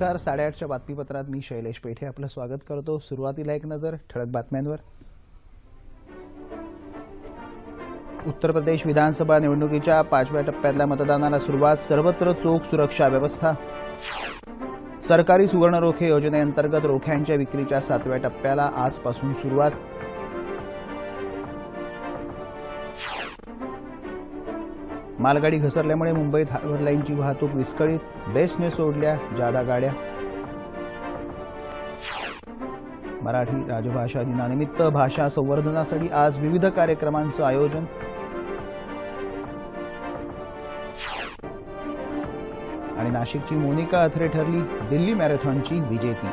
नमस्कार साडेआठच्या बातमीपत्रात मी शैलेश पेठे आपलं स्वागत करतो. सुरुवातीला एक नजर ठळक बातम्यांवर. उत्तर प्रदेश विधानसभा निवडणुकीच्या पाचव्या टप्प्यातल्या मतदानाला सुरुवात सर्वत्र चोख सुरक्षा व्यवस्था. सरकारी सुवर्णरोखे योजनेअंतर्गत रोख्यांच्या विक्रीच्या सातव्या टप्प्याला आजपासून सुरुवात. मालगाडी घसरल्यामुळे मुंबईत हार्बर लाईनची वाहतूक विस्कळीत बेस्टने सोडल्या जादा गाड्या. मराठी राजभाषा दिनानिमित्त भाषा संवर्धनासाठी आज विविध कार्यक्रमांचं आयोजन. आणि नाशिकची मोनिका अथरे ठरली दिल्ली मॅरेथॉनची विजेती.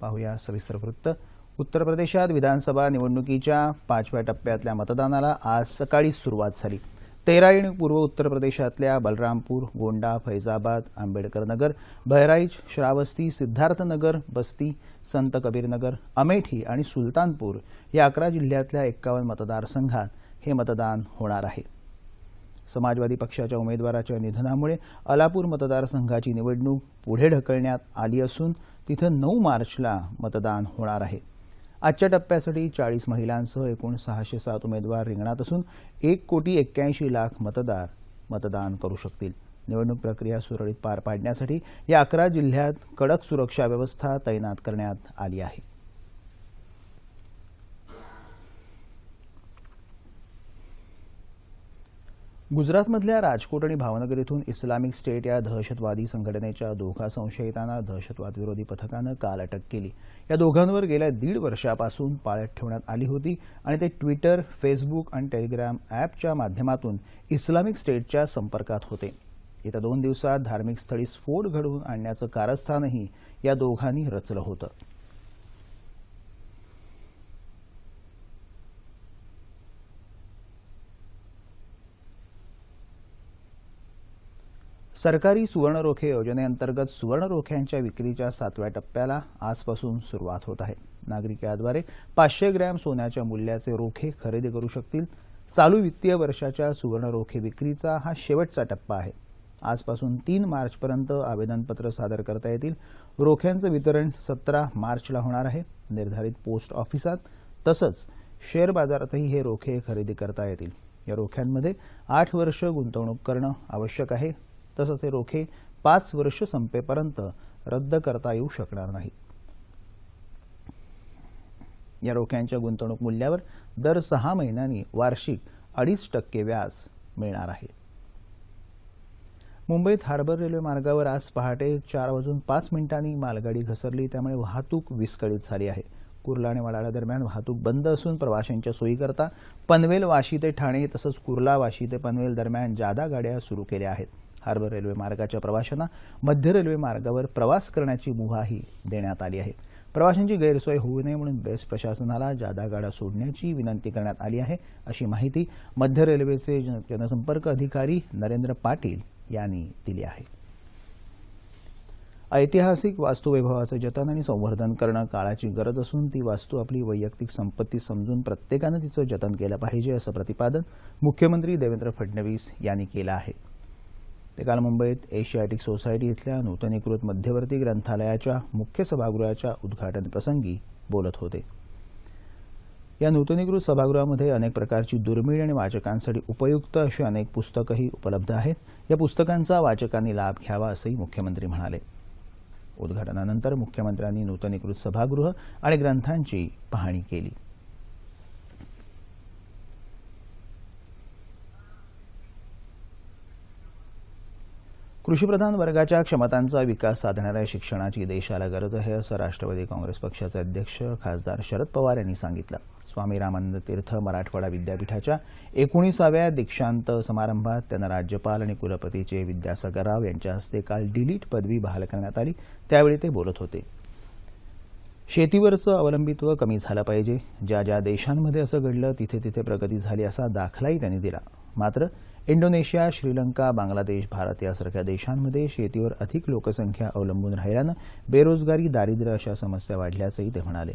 पाहूया सविस्तर वृत्त. उत्तर प्रदेशात विधानसभा निवडणुकीच्या पाचव्या टप्प्यातल्या मतदानाला आज सकाळी सुरुवात झाली. तेराईण पूर्व उत्तर प्रदेशातल्या बलरामपूर गोंडा फैजाबाद आंबेडकर नगर बहराईच श्रावस्ती सिद्धार्थनगर बस्ती संत कबीरनगर अमेठी आणि सुलतानपूर या अकरा जिल्ह्यातल्या एक्कावन्न मतदारसंघात हे मतदान होणार आहे. समाजवादी पक्षाच्या उमेदवाराच्या निधनामुळे अलापूर मतदारसंघाची निवडणूक पुढे ढकलण्यात आली असून तिथं नऊ मार्चला मतदान होणार आहे. आजच्या टप्प्यासाठी चाळीस महिलांसह एकूण सहाशे सात उमेदवार रिंगणात असून एक कोटी एक्क्याऐंशी लाख मतदार मतदान करू शकतील. निवडणूक प्रक्रिया सुरळीत पार पाडण्यासाठी या अकरा जिल्ह्यात कडक सुरक्षा व्यवस्था तैनात करण्यात आली आहे. गुजरातमधल्या राजकोट आणि भावनगर इथून इस्लामिक स्टेट या दहशतवादी संघटनेच्या दोघा संशयितांना दहशतवाद विरोधी पथकानं काल अटक केली. या दोघांवर गेल्या दीड वर्षापासून पाळत ठेवण्यात आली होती आणि ते ट्विटर फेसबुक आणि टेलिग्राम ॲपच्या माध्यमातून इस्लामिक स्टेटच्या संपर्कात होते. येत्या दोन दिवसात धार्मिक स्थळी स्फोट घडवून आणण्याचं कारस्थानही या दोघांनी रचलं होतं. सरकारी सुवर्णरोखे योजनेअंतर्गत सुवर्ण रोख्यांच्या विक्रीच्या सातव्या टप्प्याला आजपासून सुरुवात होत आहे. नागरिक याद्वारे पाचशे ग्रॅम सोन्याच्या मूल्याचे रोखे खरेदी करू शकतील. चालू वित्तीय वर्षाच्या सुवर्णरोखे विक्रीचा हा शेवटचा टप्पा आहे. आजपासून तीन मार्चपर्यंत आवेदनपत्र सादर करता येतील. रोख्यांचं वितरण सतरा मार्चला होणार आहे. निर्धारित पोस्ट ऑफिसात तसंच शेअर बाजारातही हे रोखे खरेदी करता येतील. या रोख्यांमध्ये आठ वर्ष गुंतवणूक करणं आवश्यक आहे. तसंच हे रोखे पाच वर्ष संपेपर्यंत रद्द करता येऊ शकणार नाहीत. या रोख्यांच्या गुंतवणूक मूल्यावर दर सहा महिन्यांनी वार्षिक अडीच टक्के व्याज मिळणार आहे. मुंबईत हार्बर रेल्वे मार्गावर आज पहाटे चार वाजून पाच मिनिटांनी मालगाडी घसरली त्यामुळे वाहतूक विस्कळीत झाली आहे. कुर्ला आणि वडाळा दरम्यान वाहतूक बंद असून प्रवाशांच्या सोयीकरता पनवेल वाशी ते ठाणे तसंच कुर्ला वाशी ते पनवेल दरम्यान जादा गाड्या सुरू केल्या आहेत. हार्बर रेल्वे मार्गाच्या प्रवाशांना मध्य रेल्वे मार्गावर प्रवास करण्याची मुभाही देण्यात आली आहे. प्रवाशांची गैरसोय होऊ नये म्हणून बेस्ट प्रशासनाला जादा गाड्या सोडण्याची विनंती करण्यात आली आहे अशी माहिती मध्य रेल्वेचे जन- जनसंपर्क अधिकारी नरेंद्र पाटील यांनी दिली आहे. ऐतिहासिक वास्तुवैभवाचं जतन आणि संवर्धन करणं काळाची गरज असून ती वास्तू आपली वैयक्तिक संपत्ती समजून प्रत्येकानं तिचं जतन केलं पाहिजे असं प्रतिपादन मुख्यमंत्री देवेंद्र फडणवीस यांनी केलं आहे. ते काल मुंबईत एशियाटिक सोसायटी इथल्या नूतनीकृत मध्यवर्ती ग्रंथालयाच्या मुख्य सभागृहाच्या उद्घाटनप्रसंगी बोलत होते. या नूतनीकृत सभागृहामध्ये अनेक प्रकारची दुर्मिळ आणि वाचकांसाठी उपयुक्त अशी अनेक पुस्तकंही उपलब्ध आहेत. या पुस्तकांचा वाचकांनी लाभ घ्यावा असंही मुख्यमंत्री म्हणाले. उद्घाटनानंतर मुख्यमंत्र्यांनी नूतनीकृत सभागृह आणि ग्रंथांची पाहणी केली. कृषीप्रधान वर्गाच्या क्षमतांचा विकास साधणाऱ्या शिक्षणाची देशाला गरज आहे असं राष्ट्रवादी काँग्रेस पक्षाचे अध्यक्ष खासदार शरद पवार यांनी सांगितलं. स्वामी रामानंद तीर्थ मराठवाडा विद्यापीठाच्या एकोणीसाव्या दीक्षांत समारंभात त्यांना राज्यपाल आणि कुलपतीचे विद्यासागर राव यांच्या हस्ते काल डिलीट पदवी बहाल करण्यात आली. त्यावेळी ते बोलत होते. शेतीवरचं अवलंबित्व कमी झालं पाहिजे. ज्या ज्या देशांमध्ये असं घडलं तिथे तिथे प्रगती झाली असा दाखलाही त्यांनी दिला. मात्र इंडोनेशिया श्रीलंका बांगलादेश भारत यासारख्या देशांमध्ये शेतीवर अधिक लोकसंख्या अवलंबून राहिल्यानं बेरोजगारी दारिद्र्य अशा समस्या वाढल्याचंही ते म्हणाले.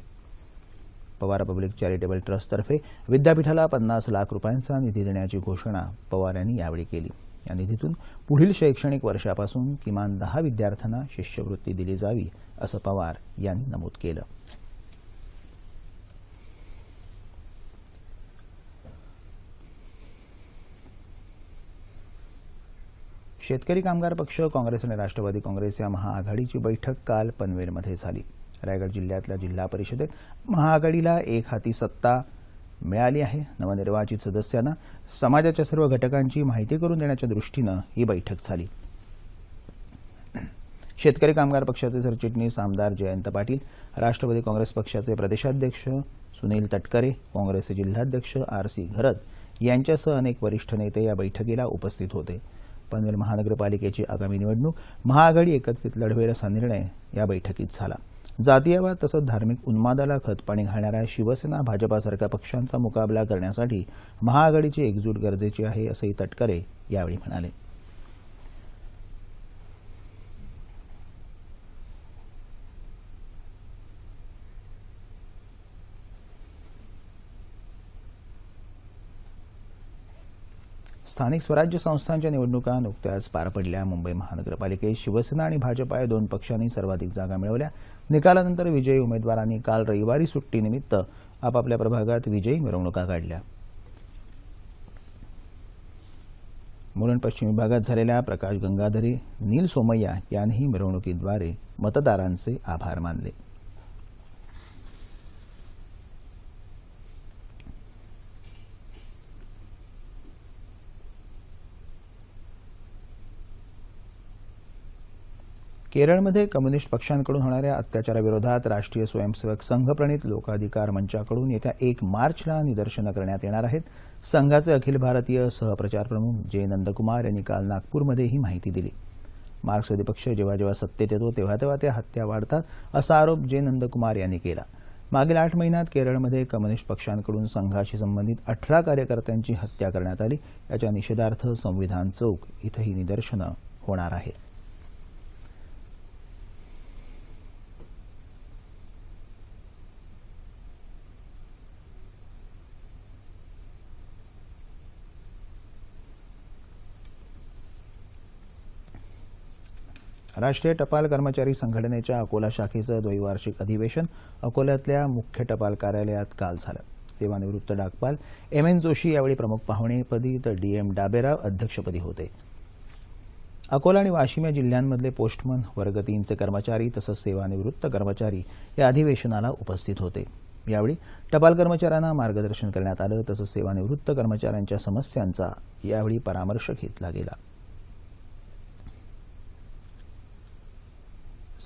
पवार पब्लिक चॅरिटेबल ट्रस्टतर्फे विद्यापीठाला पन्नास लाख रुपयांचा निधी देण्याची घोषणा पवार यांनी यावेळी केली. या निधीतून पुढील शैक्षणिक वर्षापासून किमान दहा विद्यार्थ्यांना शिष्यवृत्ती दिली जावी असं पवार यांनी नमूद केलं. शेतकरी कामगार पक्ष काँग्रेस आणि राष्ट्रवादी काँग्रेस या महाआघाडीची बैठक काल पनवेलमध्ये झाली. रायगड जिल्ह्यातल्या जिल्हा परिषदेत महाआघाडीला एक हाती सत्ता मिळाली आहे. नवनिर्वाचित सदस्यांना समाजाच्या सर्व घटकांची माहिती करून देण्याच्या दृष्टीनं ही बैठक झाली. शेतकरी कामगार पक्षाचे सरचिटणीस आमदार जयंत पाटील राष्ट्रवादी काँग्रेस पक्षाचे प्रदेशाध्यक्ष सुनील तटकरे काँग्रेसचे जिल्हाध्यक्ष आर सी घरत यांच्यासह अनेक वरिष्ठ नेते या बैठकीला उपस्थित होते. पनवेल महानगरपालिकेची आगामी निवडणूक महाआघाडी एकत्रित लढवेल असा निर्णय या बैठकीत झाला. जातीयवाद तसंच धार्मिक उन्मादाला खतपाणी घालणाऱ्या शिवसेना भाजपासारख्या पक्षांचा मुकाबला करण्यासाठी महाआघाडीची एकजूट गरजेची आहे असंही तटकरे यावेळी म्हणाले. स्थानिक स्वराज्य संस्थांच्या निवडणुका नुकत्याच पार पडल्या. मुंबई महानगरपालिकेत शिवसेना आणि भाजपा या दोन पक्षांनी सर्वाधिक जागा मिळवल्या. निकालानंतर विजयी उमेदवारांनी काल रविवारी सुट्टीनिमित्त आपापल्या प्रभागात विजयी मिरवणुका काढल्या. मुलुंड पश्चिम विभागात झालेल्या प्रकाश गंगाधरी नील सोमय्या यांनीही मिरवणुकीद्वारे मतदारांचे आभार मानले. केरळमध्ये कम्युनिस्ट पक्षांकडून होणाऱ्या अत्याचाराविरोधात राष्ट्रीय स्वयंसेवक संघ प्रणित लोकाधिकार मंचाकडून येत्या एक मार्चला निदर्शनं करण्यात येणार आहेत. संघाचे अखिल भारतीय सहप्रचार प्रमुख जे नंदकुमार यांनी काल नागपूरमध्ये ही माहिती दिली. मार्क्सवादी पक्ष जेव्हा जेव्हा सत्तेत येतो तेव्हा तेव्हा त्या हत्या वाढतात असा आरोप जे नंदकुमार यांनी केला. मागील आठ महिन्यात केरळमध्ये कम्युनिस्ट पक्षांकडून संघाशी संबंधित अठरा कार्यकर्त्यांची हत्या करण्यात आली. याच्या निषेधार्थ संविधान चौक इथं ही निदर्शनं होणार आहेत राष्ट्रीय टपाल कर्मचारी संघटनेच्या अकोला शाखेचं द्वैवार्षिक अधिवेशन अकोल्यातल्या मुख्य टपाल कार्यालयात काल झालं. सेवानिवृत्त डाकपाल एम एन जोशी यावेळी प्रमुख पाहुणेपदी तर डी एम डाबेराव अध्यक्षपदी होते. अकोला आणि वाशिम या जिल्ह्यांमधले पोस्टमन वर्ग तीनचे कर्मचारी तसंच सेवानिवृत्त कर्मचारी या अधिवेशनाला उपस्थित होते. यावेळी टपाल कर्मचाऱ्यांना मार्गदर्शन करण्यात आलं तसंच सेवानिवृत्त कर्मचाऱ्यांच्या समस्यांचा यावेळी परामर्श घेतला गेला.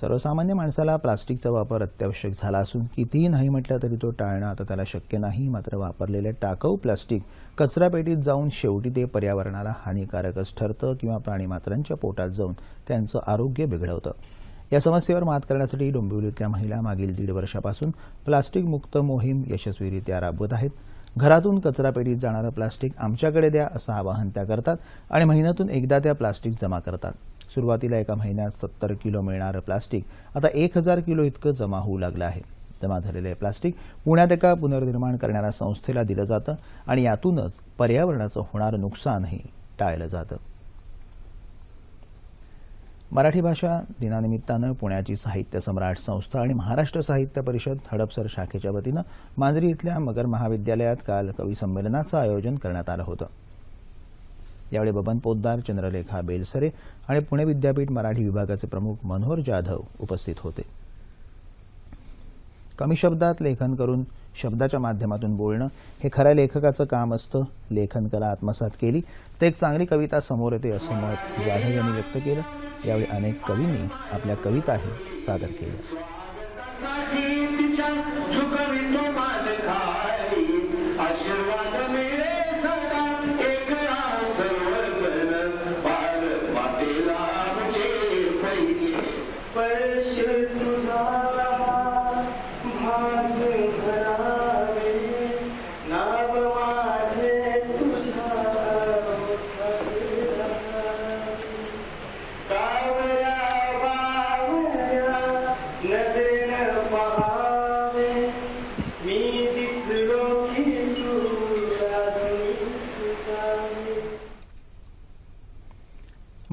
सर्वसामान्य माणसाला प्लास्टिकचा वापर अत्यावश्यक झाला असून कितीही नाही म्हटलं तरी तो टाळणं आता त्याला शक्य नाही. मात्र वापरलेले टाकाऊ प्लास्टिक कचरापेटीत जाऊन शेवटी ते पर्यावरणाला हानिकारकच ठरतं किंवा प्राणीमात्रांच्या पोटात जाऊन त्यांचं आरोग्य बिघडवतं. या समस्येवर मात करण्यासाठी डोंबिवलीतल्या महिला मागील दीड वर्षापासून प्लास्टिक मुक्त मोहीम यशस्वीरित्या राबवत आहेत. घरातून कचरापेटीत जाणारं प्लास्टिक आमच्याकडे द्या असं आवाहन त्या करतात आणि महिन्यातून एकदा त्या प्लास्टिक जमा करतात. सुरुवातीला एका महिन्यात सत्तर किलो मिळणारं प्लास्टिक आता एक हजार किलो इतकं जमा होऊ लागलं आहे. जमा झालेलं हे प्लास्टिक पुण्यात एका पुनर्निर्माण करणाऱ्या संस्थेला दिलं जातं आणि यातूनच पर्यावरणाचं होणारं नुकसानही टाळलं जातं. मराठी भाषा दिनानिमित्तानं पुण्याची साहित्य सम्राट संस्था आणि महाराष्ट्र साहित्य परिषद हडपसर शाखेच्या वतीनं मांजरी इथल्या मगर महाविद्यालयात काल कवी संमेलनाचं आयोजन करण्यात आलं होतं. यावेळी बबन पोद्दार चंद्रलेखा बेलसरे आणि पुणे विद्यापीठ मराठी विभागाचे प्रमुख मनोहर जाधव उपस्थित होते. कमी शब्दात लेखन करून शब्दाच्या माध्यमातून बोलणं हे खऱ्या लेखकाचं काम असतं. लेखन कला आत्मसात केली तर एक चांगली कविता समोर येते असं मत जाधव यांनी व्यक्त केलं. यावेळी अनेक कवींनी आपल्या कविताही सादर केल्या. स्पर्श तुझा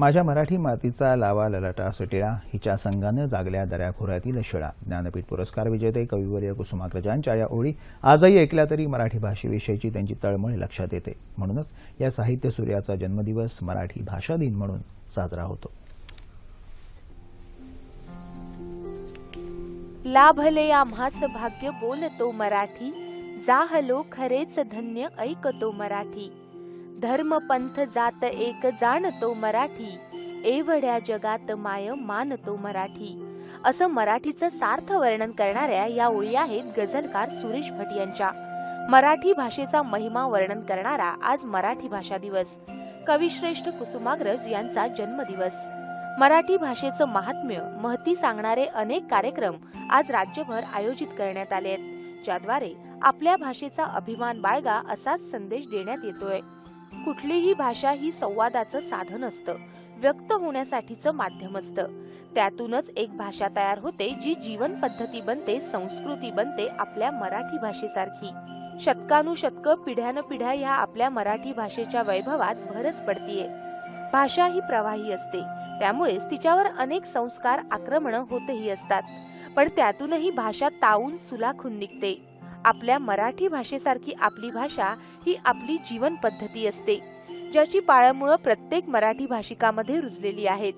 माझ्या मराठी मातीचा लावा ललाटा सुटिळा हिच्या संघानं जागल्या दऱ्याखोऱ्यातील शिळा. ज्ञानपीठ पुरस्कार विजेते कविवर्य कुसुमाग्रजांच्या या ओळी आजही ऐकल्या तरी मराठी भाषेविषयीची त्यांची तळमळ लक्षात येते. म्हणूनच या साहित्य सूर्याचा जन्मदिवस मराठी भाषा दिन म्हणून साजरा होतो. लाभले आम्हाच भाग्य बोलतो मराठी. जाहलो खरेच धन्य ऐकतो मराठी. धर्म पंथ जात एक जाणतो मराठी एवढ्या जगात माय मानतो मराठी. असं मराठीचं सार्थ वर्णन करणाऱ्या या ओळी आहेत गझलकार सुरेश भट यांच्या. मराठी भाषेचा महिमा वर्णन करणारा आज मराठी भाषा दिवस. कविश्रेष्ठ कुसुमाग्रज यांचा जन्मदिवस. मराठी भाषेचं महात्म्य महती सांगणारे अनेक कार्यक्रम आज राज्यभर आयोजित करण्यात आले आहेत ज्याद्वारे आपल्या भाषेचा अभिमान बाळगा असाच संदेश देण्यात येतोय. कुठलीही भाषा ही संवादाचं साधन असतं. व्यक्त होण्यासाठीचं माध्यम असतं. त्यातूनच एक भाषा तयार होते जी जीवन पद्धती बनते संस्कृती बनते आपल्या मराठी भाषेसारखी. शतकानुशतक पिढ्यान पिढ्या ह्या आपल्या मराठी भाषेच्या वैभवात भरच पडतीये. भाषा ही प्रवाही असते. त्यामुळेच तिच्यावर अनेक संस्कार आक्रमण होतही असतात. पण त्यातूनही भाषा तावून सुलाखून निघते. आपल्या मराठी भाषेसारखी आपली भाषा ही आपली जीवन पद्धती असते ज्याची पाळंमुळं प्रत्येक मराठी भाषिकामध्ये रुजलेली आहेत.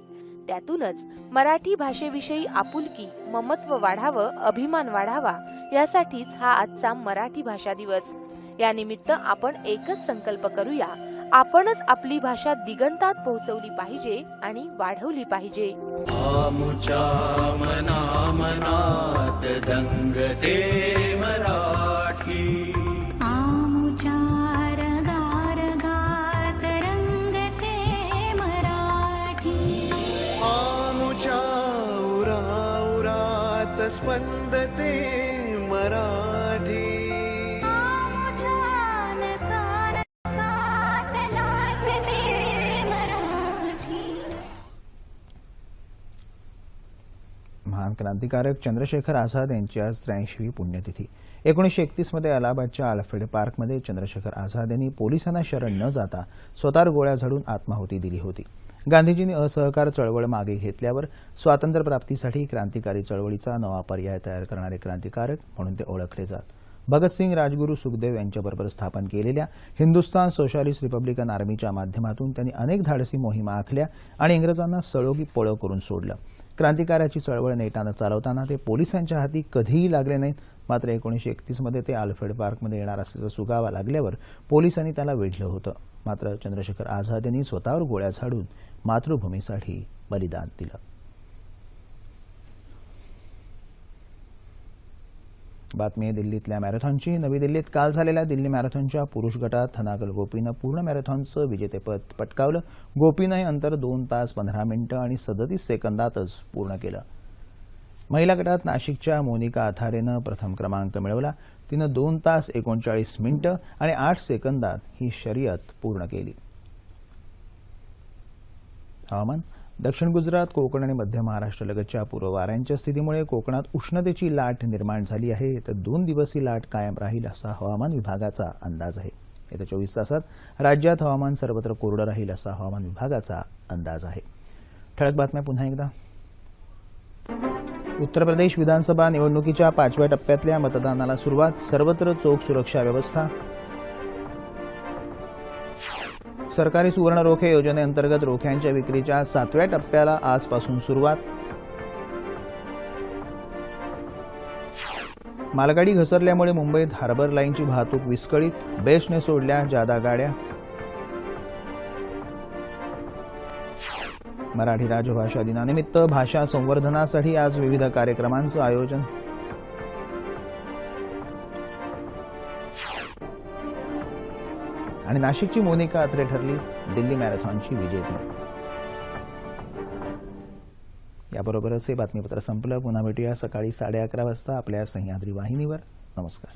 त्यातूनच मराठी भाषेविषयी आपुलकी ममत्व वाढावं अभिमान वाढावा यासाठीच हा आजचा मराठी भाषा दिवस. यानिमित्त आपण एकच संकल्प करूया आपणच आपली भाषा दिगंतात पोहोचवली पाहिजे आणि वाढवली पाहिजे. आमुच्या दंगते महान क्रांतिकारक चंद्रशेखर आझाद यांची आज त्र्याऐंशीवी पुण्यतिथी. एकोणीसशे एकतीसमध्ये अलाहाबादच्या अल्फ्रेड पार्कमध्ये चंद्रशेखर आझाद यांनी पोलिसांना शरण न जाता स्वतःवर गोळ्या झाडून आत्माहुती दिली होती. गांधीजींनी असहकार चळवळ मागे घेतल्यावर स्वातंत्र्यप्राप्तीसाठी क्रांतिकारी चळवळीचा नवा पर्याय तयार करणारे क्रांतिकारक म्हणून ते ओळखले जात. भगतसिंग राजगुरू सुखदेव यांच्याबरोबर स्थापन केलेल्या हिंदुस्थान सोशालिस्ट रिपब्लिकन आर्मीच्या माध्यमातून त्यांनी अनेक धाडसी मोहिमा आखल्या आणि इंग्रजांना सळोगी पळो करून सोडलं. क्रांतिकाराची चळवळ नेटानं चालवताना ते पोलिसांच्या हाती कधीही लागले नाहीत. मात्र एकोणीसशे एकतीसमध्ये ते आल्फ्रेड पार्कमध्ये येणार असल्याचा सुगावा लागल्यावर पोलिसांनी त्याला वेढलं होतं. मात्र चंद्रशेखर आझाद यांनी स्वतःवर गोळ्या झाडून मातृभूमीसाठी बलिदान दिलं. बातमी आहे दिल्लीतल्या मॅरेथॉनची. नवी दिल्लीत काल झालेल्या दिल्ली मॅरेथॉनच्या पुरुष गटात थनागल गोपीनं पूर्ण मॅरेथॉनचं विजेतेपद पटकावलं. गोपीनं हे अंतर दोन तास पंधरा मिनिटं आणि सदतीस सेकंदातच पूर्ण केलं. महिला गटात नाशिकच्या मोनिका आथारेनं प्रथम क्रमांक मिळवला. तिनं दोन तास एकोणचाळीस मिनिटं आणि आठ सेकंदात ही शर्यत पूर्ण केली. हवामान दक्षिण गुजरात कोकण आणि मध्य महाराष्ट्र लगतच्या पूर्व वाऱ्यांच्या स्थितीमुळे कोकणात उष्णतेची लाट निर्माण झाली आहे. तर दोन दिवस ही लाट कायम राहील असा हवामान विभागाचा अंदाज आहे. येत्या चोवीस तासात राज्यात हवामान सर्वत्र कोरडं राहील असा हवामान विभागाचा अंदाज आहे. ठळक बातम्या पुन्हा एकदा. उत्तर प्रदेश विधानसभा निवडणुकीच्या पाचव्या टप्प्यातल्या मतदानाला सुरुवात सर्वत्र चोख सुरक्षा व्यवस्था सरकारी सुवर्ण रोखे योजनेअंतर्गत रोख्यांच्या विक्रीच्या सातव्या टप्प्याला आजपासून सुरुवात. मालगाडी घसरल्यामुळे मुंबईत हार्बर लाईनची वाहतूक विस्कळीत बेस्टने सोडल्या जादा गाड्या. मराठी राजभाषा दिनानिमित्त भाषा संवर्धनासाठी आज विविध कार्यक्रमांचं आयोजन. आणि नाशिकची मोनिका अत्रे ठरली दिल्ली मॅरेथॉनची विजेती. याबरोबरच हे बातमीपत्र संपलं. पुन्हा भेटूया सकाळी साडे अकरा वाजता आपल्या सह्याद्री वाहिनीवर. नमस्कार.